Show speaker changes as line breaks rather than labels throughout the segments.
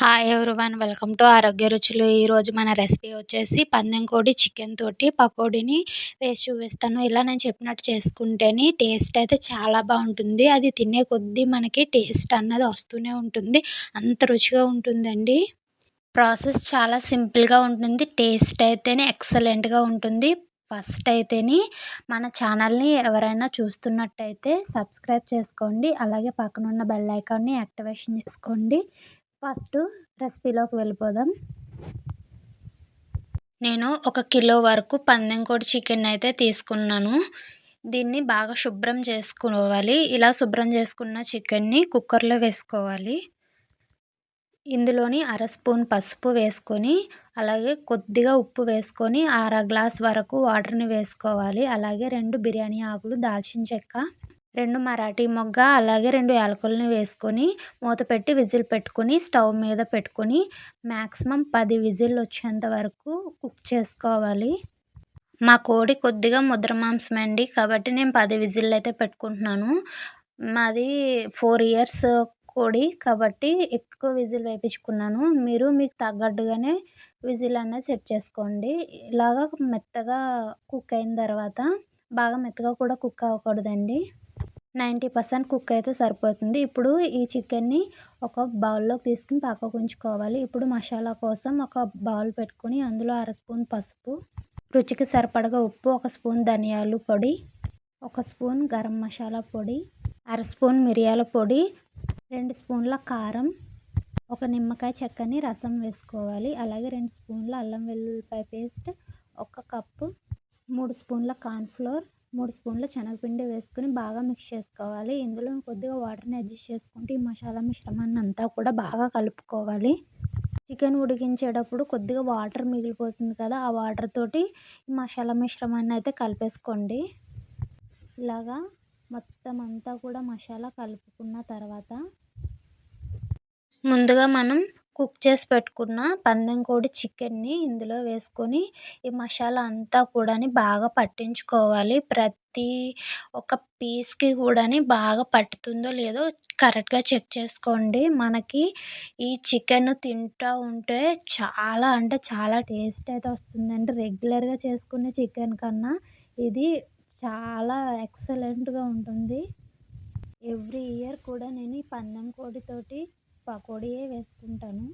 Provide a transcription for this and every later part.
Hi everyone welcome to ఆరోగ్య రుచులు ఈరోజు మన రెసిపీ వచ్చేసి పందెం కోడి చికెన్ తోటి పకోడీని వేసి చూపిస్తాను. ఇలా నేను చెప్పినట్టు చేసుకుంటేనే టేస్ట్ అయితే చాలా బాగుంటుంది. అది తినే కొద్దీ మనకి టేస్ట్ అన్నది వస్తూనే ఉంటుంది. అంత రుచిగా ఉంటుందండి. ప్రాసెస్ చాలా సింపుల్గా ఉంటుంది. టేస్ట్ అయితేనే ఎక్సలెంట్గా ఉంటుంది. ఫస్ట్ అయితేని మన ఛానల్ని ఎవరైనా చూస్తున్నట్టయితే సబ్స్క్రైబ్ చేసుకోండి. అలాగే పక్కన ఉన్న బెల్ ఐకాన్ని యాక్టివేషన్ చేసుకోండి. ఫస్ట్ రెసిపీలోకి వెళ్ళిపోదాం. నేను ఒక కిలో వరకు పందెం కోడి చికెన్ అయితే తీసుకున్నాను. దీన్ని బాగా శుభ్రం చేసుకోవాలి. ఇలా శుభ్రం చేసుకున్న చికెన్ని కుక్కర్లో వేసుకోవాలి. ఇందులోని అర స్పూన్ పసుపు వేసుకొని అలాగే కొద్దిగా ఉప్పు వేసుకొని అర గ్లాస్ వరకు వాటర్ని వేసుకోవాలి. అలాగే రెండు బిర్యానీ ఆకులు దాల్చిన చెక్క రెండు మరాఠీ మొగ్గ అలాగే రెండు యాలకులని వేసుకొని మూత పెట్టి విజిల్ పెట్టుకొని స్టవ్ మీద పెట్టుకొని మ్యాక్సిమం పది విజిల్ వచ్చేంత వరకు కుక్ చేసుకోవాలి. మా కోడి కొద్దిగా ముద్ర మాంసం అండి కాబట్టి నేను పది విజిల్ అయితే పెట్టుకుంటున్నాను. మాది ఫోర్ ఇయర్స్ కోడి కాబట్టి ఎక్కువ విజిల్ వేయించుకున్నాను. మీరు మీకు తగ్గట్టుగానే విజిల్ అనేది సెట్ చేసుకోండి. ఇలాగ మెత్తగా కుక్ అయిన తర్వాత బాగా మెత్తగా కూడా కుక్ అవ్వకూడదండి. నైంటీ పర్సెంట్ కుక్ అయితే సరిపోతుంది. ఇప్పుడు ఈ చికెన్ని ఒక బౌల్లోకి తీసుకుని పక్కకు ఉంచుకోవాలి ఇప్పుడు మసాలా కోసం ఒక బౌల్ పెట్టుకుని అందులో అర స్పూన్ పసుపు రుచికి సరిపడగా ఉప్పు ఒక స్పూన్ ధనియాలు పొడి ఒక స్పూన్ గరం మసాలా పొడి అర స్పూన్ మిరియాల పొడి రెండు స్పూన్ల కారం ఒక నిమ్మకాయ చెక్కని రసం వేసుకోవాలి. అలాగే రెండు స్పూన్ల అల్లం వెల్లుల్లిపాయ పేస్ట్ ఒక కప్పు మూడు స్పూన్ల కార్న్ఫ్లోర్ మూడు స్పూన్ల శనగపిండి వేసుకుని బాగా మిక్స్ చేసుకోవాలి. ఇందులో కొద్దిగా వాటర్ని అడ్జస్ట్ చేసుకుంటూ ఈ మసాలా మిశ్రమాన్ని అంతా కూడా బాగా కలుపుకోవాలి. చికెన్ ఉడికించేటప్పుడు కొద్దిగా వాటర్ మిగిలిపోతుంది కదా ఆ వాటర్ తోటి ఈ మసాలా మిశ్రమాన్ని అయితే కలిపేసుకోండి. ఇలాగా మొత్తం అంతా కూడా మసాలా కలుపుకున్న తర్వాత ముందుగా మనం కుక్ చేసి పెట్టుకున్న పందెం కోడి చికెన్ని ఇందులో వేసుకొని ఈ మసాలా అంతా కూడా బాగా పట్టించుకోవాలి. ప్రతి ఒక పీస్కి కూడా బాగా పట్టుతుందో లేదో కరెక్ట్గా చెక్ చేసుకోండి. మనకి ఈ చికెన్ తింటూ ఉంటే చాలా అంటే చాలా టేస్ట్ అయితే వస్తుందండి రెగ్యులర్గా చేసుకునే చికెన్ కన్నా ఇది చాలా ఎక్సలెంట్గా ఉంటుంది. ఎవ్రీ ఇయర్ కూడా నేను ఈ పందెం కోడితోటి పకోడీయే వేసుకుంటాను.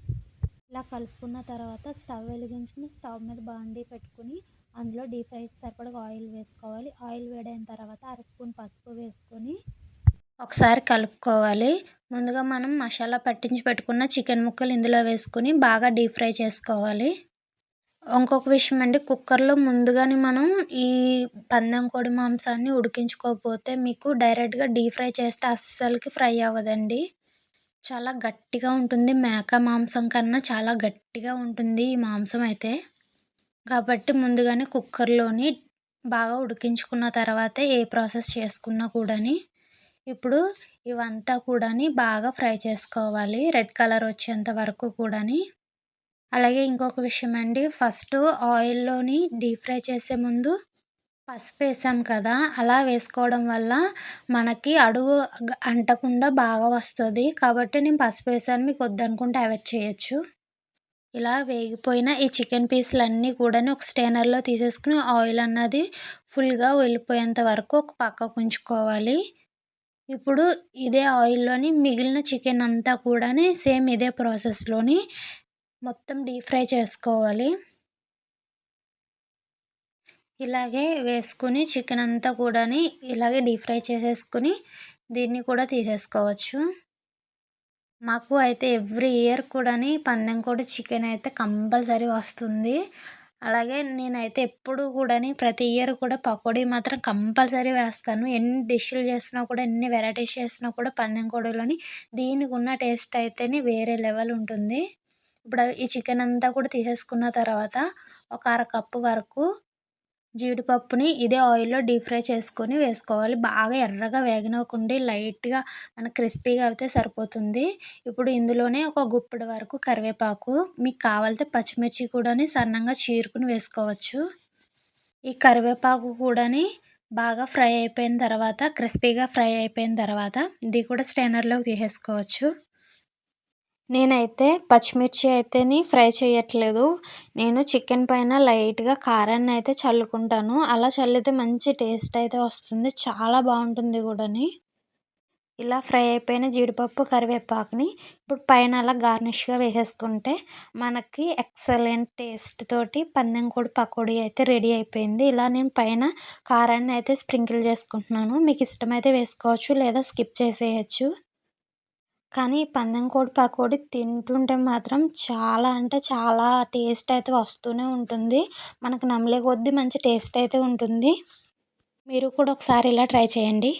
ఇలా కలుపుకున్న తర్వాత స్టవ్ వెలిగించుకుని స్టవ్ మీద బాండీ పెట్టుకుని అందులో డీప్ ఫ్రైకి సరిపడగా ఆయిల్ వేసుకోవాలి. ఆయిల్ వేడైన తర్వాత అర స్పూన్ పసుపు వేసుకొని ఒకసారి కలుపుకోవాలి. ముందుగా మనం మసాలా పట్టించి పెట్టుకున్న చికెన్ ముక్కలు ఇందులో వేసుకుని బాగా డీప్ ఫ్రై చేసుకోవాలి. ఇంకొక విషయం అండి కుక్కర్లో ముందుగానే మనం ఈ పందెం కోడి మాంసాన్ని ఉడికించుకోకపోతే మీకు డైరెక్ట్గా డీప్ ఫ్రై చేస్తే అస్సలకి ఫ్రై అవ్వదండి. చాలా గట్టిగా ఉంటుంది. మేక మాంసం కన్నా చాలా గట్టిగా ఉంటుంది ఈ మాంసం అయితే. కాబట్టి ముందుగానే కుక్కర్లోని బాగా ఉడికించుకున్న తర్వాత ఏ ప్రాసెస్ చేసుకున్నా కూడాని ఇప్పుడు ఇవంతా కూడాని బాగా ఫ్రై చేసుకోవాలి. రెడ్ కలర్ వచ్చేంత వరకు కూడాని. అలాగే ఇంకొక విషయం అండి ఫస్ట్ ఆయిల్లోని డీప్ ఫ్రై చేసే ముందు పసుపు వేసాం కదా అలా వేసుకోవడం వల్ల మనకి అడుగు అంటకుండా బాగా వస్తుంది. కాబట్టి నేను పసుపు వేసాను మీకు వద్దనుకుంటే అవాయిడ్ చేయొచ్చు. ఇలా వేగిపోయిన ఈ చికెన్ పీసులన్నీ కూడా ఒక స్టేనర్లో తీసేసుకుని ఆయిల్ అన్నది ఫుల్గా వెళ్ళిపోయేంత వరకు ఒక పక్కకు ఉంచుకోవాలి. ఇప్పుడు ఇదే ఆయిల్లోని మిగిలిన చికెన్ అంతా కూడా సేమ్ ఇదే ప్రాసెస్లోని మొత్తం డీప్ ఫ్రై చేసుకోవాలి. ఇలాగే వేసుకుని చికెన్ అంతా కూడాని ఇలాగే డీప్ ఫ్రై చేసేసుకుని దీన్ని కూడా తీసేసుకోవచ్చు. మాకు అయితే ఎవ్రీ ఇయర్ కూడా పందెం కోడి చికెన్ అయితే కంపల్సరీ వస్తుంది. అలాగే నేనైతే ఎప్పుడు కూడా ప్రతి ఇయర్ కూడా పకోడీ మాత్రం కంపల్సరీ వేస్తాను. ఎన్ని డిష్లు చేసినా కూడా ఎన్ని వెరైటీస్ చేసినా కూడా పందెం కోడిలోని దీనికి ఉన్న టేస్ట్ అయితేనే వేరే లెవెల్ ఉంటుంది. ఇప్పుడు ఈ చికెన్ అంతా కూడా తీసేసుకున్న తర్వాత ఒక అర కప్పు వరకు జీడిపప్పుని ఇదే ఆయిల్లో డీప్ ఫ్రై చేసుకొని వేసుకోవాలి. బాగా ఎర్రగా వేగనివ్వకుండా లైట్గా మన క్రిస్పీగా అయితే సరిపోతుంది. ఇప్పుడు ఇందులోనే ఒక గుప్పెడు వరకు కరివేపాకు మీకు కావాలితే పచ్చిమిర్చి కూడా సన్నంగా చీరుకుని వేసుకోవచ్చు. ఈ కరివేపాకు కూడాని బాగా ఫ్రై అయిపోయిన తర్వాత క్రిస్పీగా ఫ్రై అయిపోయిన తర్వాత ఇది కూడా స్టైనర్లోకి తీసేసుకోవచ్చు. నేనైతే పచ్చిమిర్చి అయితేని ఫ్రై చేయట్లేదు నేను చికెన్ పైన లైట్గా కారాన్ని అయితే చల్లుకుంటాను. అలా చల్లితే మంచి టేస్ట్ అయితే వస్తుంది. చాలా బాగుంటుంది కూడాని. ఇలా ఫ్రై అయిపోయిన జీడిపప్పు కరివేపాకుని ఇప్పుడు పైన అలా గార్నిష్గా వేసేసుకుంటే మనకి ఎక్సలెంట్ టేస్ట్ తోటి పందెం కోడి పకోడీ అయితే రెడీ అయిపోయింది. ఇలా నేను పైన కారాన్ని అయితే స్ప్రింకిల్ చేసుకుంటున్నాను. మీకు ఇష్టమైతే వేసుకోవచ్చు లేదా స్కిప్ చేసేయచ్చు. కానీ పందెం కోడి పకోడీ తింటుంటే మాత్రం చాలా అంటే చాలా టేస్ట్ అయితే వస్తూనే ఉంటుంది. మనకు నమ్మలే కొద్దీ మంచి టేస్ట్ అయితే ఉంటుంది. మీరు కూడా ఒకసారి ఇలా ట్రై చేయండి.